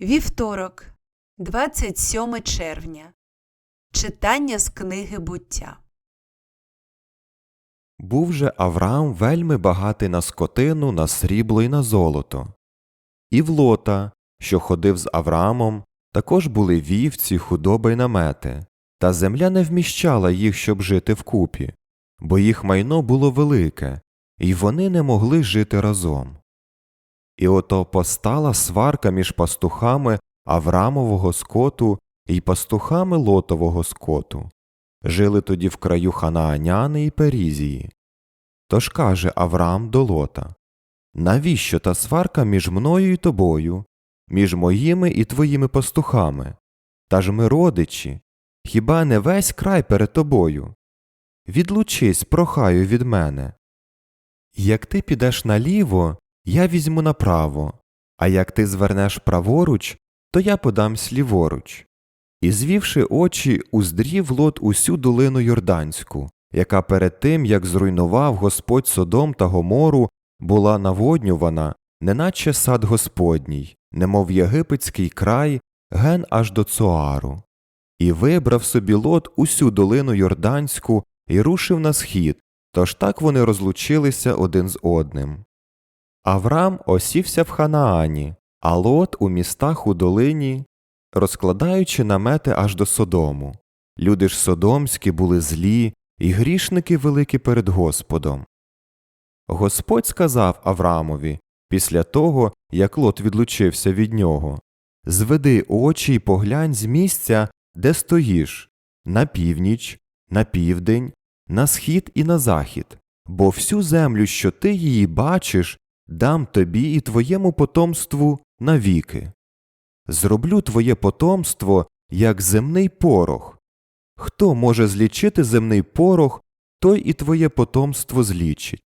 Вівторок, 27 червня. Читання з книги буття. Був же Авраам вельми багатий на скотину, на срібло й на золото. І в Лота, що ходив з Авраамом, також були вівці, худоба й намети, та земля не вміщала їх, щоб жити вкупі, бо їх майно було велике, і вони не могли жити разом. І ото постала сварка між пастухами Аврамового скоту і пастухами Лотового скоту. Жили тоді в краю Ханааняни і Перізії. Тож каже Авраам до Лота Навіщо та сварка між мною і тобою, між моїми і твоїми пастухами? Та ж ми родичі, хіба не весь край перед тобою? Відлучись, прохаю від мене. Як ти підеш наліво, я візьму направо, а як ти звернеш праворуч, то я подамсь ліворуч. І звівши очі, уздрів лот усю долину Йорданську, яка перед тим, як зруйнував Господь Содом та Гомору, була наводнювана, неначе сад Господній, немов єгипетський край, ген аж до Цоару. І вибрав собі лот усю долину Йорданську і рушив на схід, тож так вони розлучилися один з одним. Авраам осівся в Ханаані, а лот у містах у долині, розкладаючи намети аж до Содому. Люди ж содомські були злі, і грішники великі перед Господом. Господь сказав Авраамові після того, як лот відлучився від нього Зведи очі й поглянь з місця, де стоїш, на північ, на південь, на схід і на захід, бо всю землю, що ти її бачиш, дам тобі і твоєму потомству навіки. Зроблю твоє потомство, як земний порох. Хто може злічити земний порох, той і твоє потомство злічить.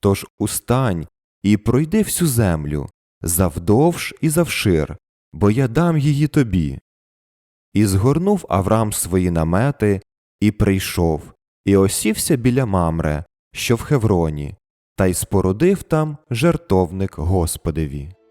Тож устань і пройди всю землю, завдовж і завшир, бо я дам її тобі. І згорнув Авраам свої намети, і прийшов, і осівся біля Мамре, що в Хевроні, та й спорудив там жертовник Господеві.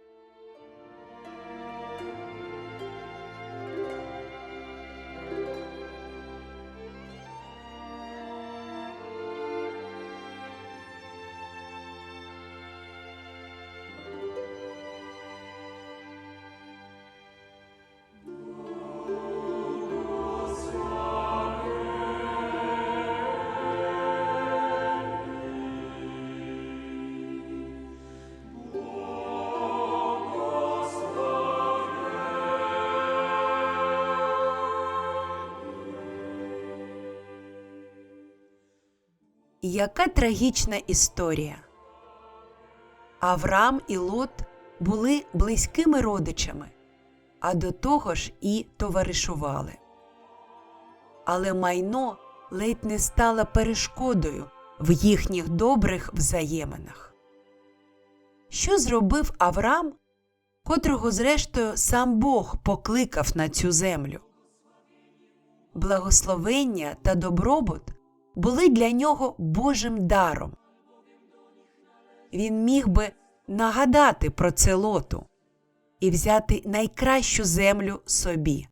Яка трагічна історія. Авраам і Лот були близькими родичами, а до того ж і товаришували. Але майно ледь не стало перешкодою в їхніх добрих взаєминах. Що зробив Авраам, котрого, зрештою, сам Бог покликав на цю землю? Благословення та добробут були для нього Божим даром. Він міг би нагадати про це лоту і взяти найкращу землю собі.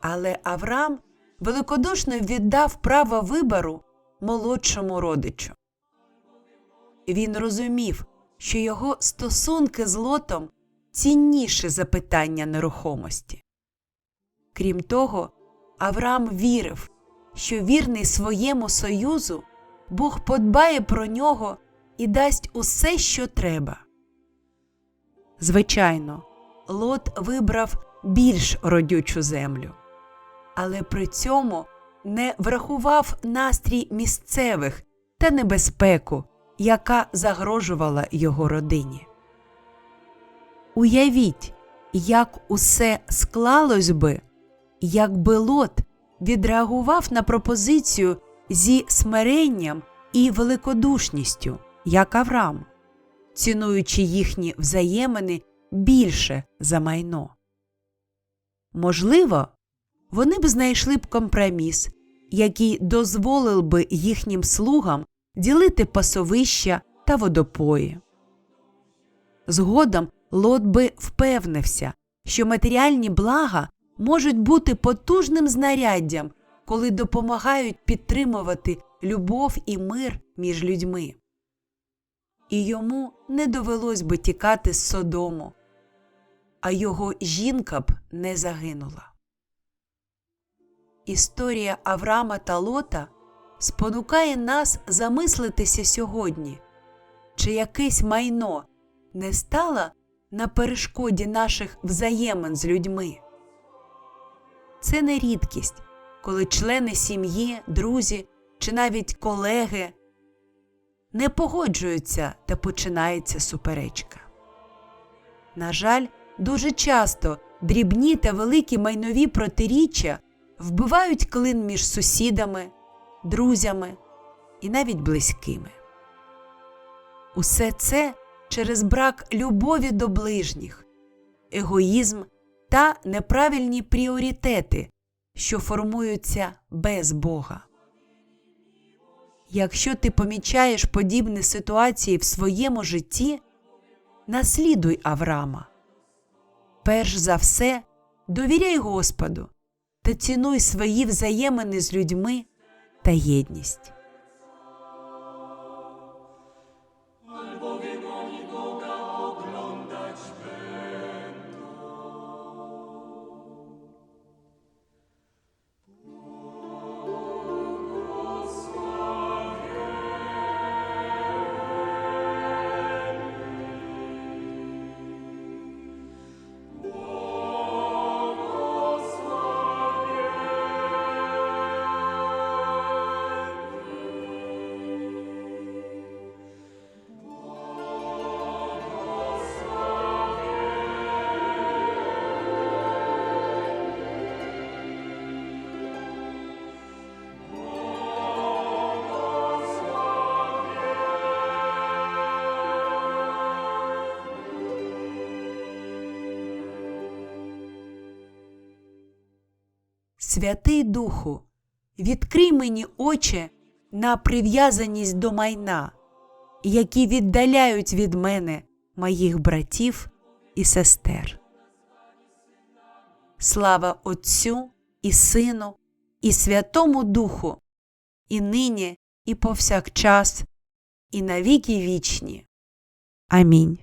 Але Авраам великодушно віддав право вибору молодшому родичу. Він розумів, що його стосунки з лотом цінніше за питання нерухомості. Крім того, Авраам вірив, що вірний своєму союзу, Бог подбає про нього і дасть усе, що треба. Звичайно, Лот вибрав більш родючу землю, але при цьому не врахував настрій місцевих та небезпеку, яка загрожувала його родині. Уявіть, як усе склалось би, якби Лот відреагував на пропозицію зі смиренням і великодушністю, як Авраам, цінуючи їхні взаємини більше за майно. Можливо, вони б знайшли б компроміс, який дозволив би їхнім слугам ділити пасовища та водопої. Згодом Лот би впевнився, що матеріальні блага можуть бути потужним знаряддям, коли допомагають підтримувати любов і мир між людьми. І йому не довелось би тікати з Содому, а його жінка б не загинула. Історія Авраама та Лота спонукає нас замислитися сьогодні, чи якесь майно не стало на перешкоді наших взаємин з людьми. Це не рідкість, коли члени сім'ї, друзі чи навіть колеги не погоджуються та починається суперечка. На жаль, дуже часто дрібні та великі майнові протиріччя вбивають клин між сусідами, друзями і навіть близькими. Усе це через брак любові до ближніх, егоїзм та неправильні пріоритети, що формуються без Бога. Якщо ти помічаєш подібні ситуації в своєму житті, наслідуй Авраама. Перш за все, довіряй Господу та цінуй свої взаємини з людьми та єдність. Святий Духу, відкрий мені очі на прив'язаність до майна, які віддаляють від мене моїх братів і сестер. Слава Отцю і Сину, і Святому Духу, і нині, і повсякчас, і навіки вічні. Амінь.